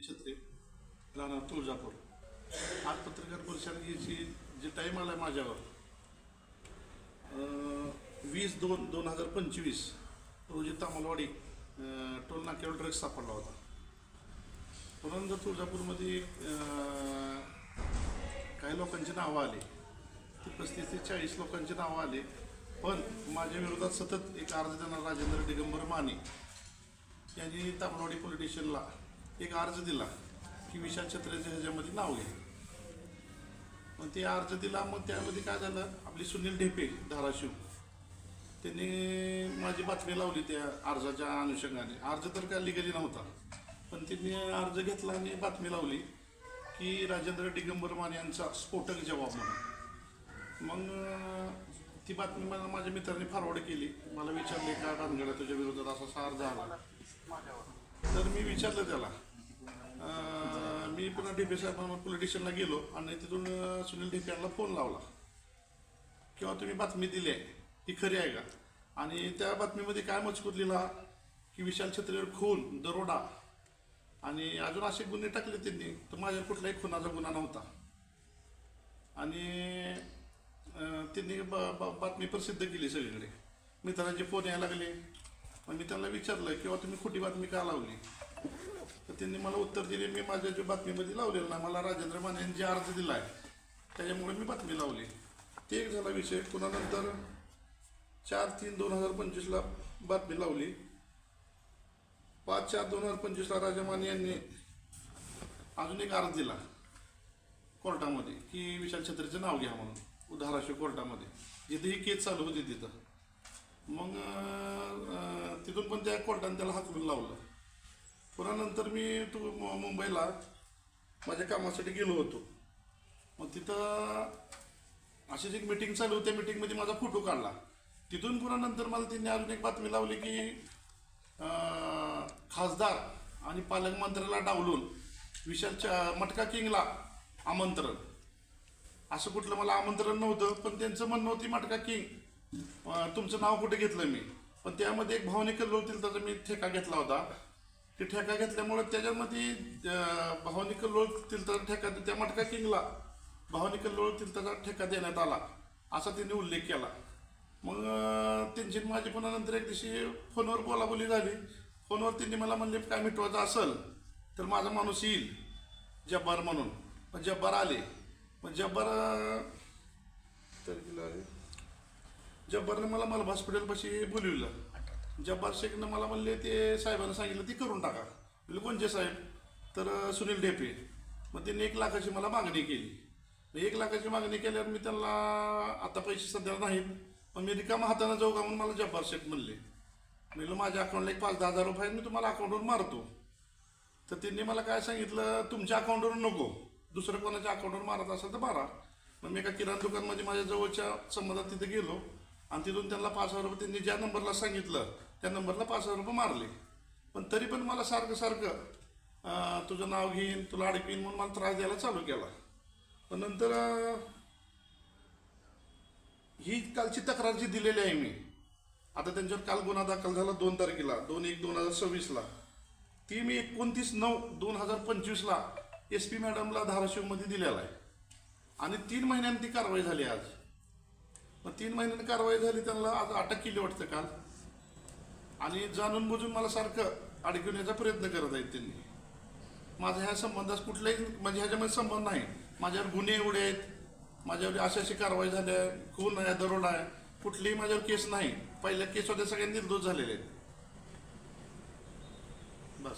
छत्री राहणार तुळजापूर. आज पत्रकार परिषद जे टाईम आला माझ्यावर अं, वीस दोन दोन हजार पंचवीस रोजी तामलवाडी टोल नाक्यावर ड्रग्ज सापडला होता. परंतु तुळजापूरमध्ये काही लोकांची नावं आली. ती पस्तीस ते चाळीस लोकांची नावं आली. पण माझ्या विरोधात सतत एक अर्ज देणार राजेंद्र दिगंबर माने यांनी तामलवाडी पोलीस स्टेशनला एक अर्ज दिला की विशाल छत्र्याच्या ह्याच्यामध्ये नाव घ्या. मग ते अर्ज दिला मग त्यामध्ये काय झालं आपली सुनील ढेपे धाराशिव त्यांनी माझी बातमी लावली त्या अर्जाच्या अनुषंगाने. अर्ज तर काय लिगली नव्हता पण त्यांनी अर्ज घेतला आणि बातमी लावली की राजेंद्र दिगंबर मान यांचा स्फोटक जबाब म्हणून. मग ती बातमी मला माझ्या मित्राने फॉरवर्ड केली. मला विचारले का रानगडा तुझ्या विरोधात असा सार झाला? तर मी विचारलं त्याला मी पुन्हा ढेपे साहेब पोलीस स्टेशनला गेलो आणि तिथून सुनील ढेपे यांना फोन लावला. किंवा तुम्ही बातमी दिली आहे ही खरी आहे का? आणि त्या बातमीमध्ये काय मजकूर लिहिला? की विशाल छत्रीवर खून दरोडा. आणि अजून असे गुन्हे टाकले त्यांनी तर माझ्या कुठलाही खुनाचा गुन्हा नव्हता. आणि त्यांनी ब- बातमी प्रसिद्ध केली सगळीकडे. मित्रांचे फोन यायला लागले. मग मी त्यांना विचारलं किंवा तुम्ही खोटी बातमी का लावली? तर त्यांनी मला उत्तर दिले मी माझ्या जे बातमीमध्ये लावलेलं नाही मला राजेंद्र माने यांनी जे अर्ज दिला आहे त्याच्यामुळे मी बातमी लावली. ते एक झाला विषय पुन्हा नंतर चार तीन दोन हजार पंचवीसला बातमी लावली. पाच चार दोन हजार पंचवीसला राजा माने यांनी अजून एक अर्ज दिला कोर्टामध्ये की विशाल छत्रीचं नाव घ्या म्हणून धाराशिव कोर्टामध्ये. जिथे ही केस चालू होती तिथं. मग तिथून पण त्या कोर्टाने त्याला हाकलून लावलं. पुन्हा नंतर मी तू मु- मुंबईला माझ्या कामासाठी गेलो होतो. मग तिथं अशीच एक मिटिंग चालू होती. त्या मिटिंगमध्ये माझा फोटो काढला. तिथून पुन्हा नंतर मला त्यांनी अजून एक बातमी लावली की खासदार आणि पालकमंत्र्याला डावलून विशालच्या मटका किंगला आमंत्रण. असं कुठलं मला आमंत्रण नव्हतं पण त्यांचं म्हणणं होती मटका किंग तुमचं नाव कुठे घेतलं मी? पण त्यामध्ये एक भावनिक होतील त्याचा मी ठेका घेतला होता. ते ठेका घेतल्यामुळे त्याच्यामध्ये अं, भावनिक लोळ तिलताचा ठेका त्या मटका किंगला. भावनिक लोळ तिलताचा ठेका देण्यात आला. असा त्यांनी उल्लेख केला. मग त्यांची माझी पुन्हा नंतर एक दिवशी फोनवर बोलाबोली झाली. फोनवर त्यांनी मला म्हणले काय मिटवायचं असेल तर माझा माणूस येईल. जब्बार म्हणून. पण जब्बार आले. पण जब्बार आले. जब्बारने मला मला हॉस्पिटलपाशी बोलविलं. जब्बार शेखनं मला म्हणले ते साहेबांना सांगितलं ती करून टाका. म्हणजे कोणचे साहेब? तर सुनील ढेपे. मग त्यांनी एक लाखाची मला मागणी केली. एक लाखाची मागणी केल्यावर मी त्यांना आता पैसे सध्या नाहीत पण मी रिकामा हाताने जाऊ का? म्हणून मला जब्बार शेख म्हणले. म्हणलं माझ्या अकाउंटला एक पाच दहा हजार रुपये मी तुम्हाला अकाउंटवर मारतो. तर त्यांनी मला काय सांगितलं तुमच्या अकाउंटवर नको. दुसरं कोणाच्या अकाउंटवर मारत असेल तर मारा. मग मी एका किराणा दुकानमध्ये म्हणजे माझ्या जवळच्या संबंधात तिथे गेलो. आणि तिथून त्यांना पाच हजार रुपये त्यांनी ज्या नंबरला सांगितलं त्या नंबरला पाच हजार रुपये मारले. पण तरी पण मला सारखं सारखं तुझं नाव घेईन तुला अडकवीन म्हणून मला त्रास द्यायला चालू केला. पण नंतर ही कालची तक्रार जी दिलेली आहे मी आता त्यांच्यावर काल गुन्हा दाखल झाला दोन तारखेला दोन एक दोन हजार सव्वीसला. ती मी एकोणतीस नऊ दोन हजार पंचवीसला एस पी मॅडमला धाराशिवमध्ये दिलेला आहे. आणि तीन महिन्यांनी ती कारवाई झाली आज. मग तीन महिन्यांनी कारवाई झाली त्यांना आज अटक केली वाटतं काल. आणि जाणून बुजून मला सारखं अडकवण्याचा प्रयत्न करत आहेत त्यांनी. माझा ह्या संबंधास कुठलाही म्हणजे ह्याच्यामध्ये संबंध नाही. माझ्यावर गुन्हे एवढे आहेत. माझ्यावर अशी अशी कारवाई झाल्या खून आहे दरोडा आहे. कुठलीही माझ्यावर केस नाही. पहिल्या केस होत्या सगळ्या निर्दोष झालेले आहेत. बस.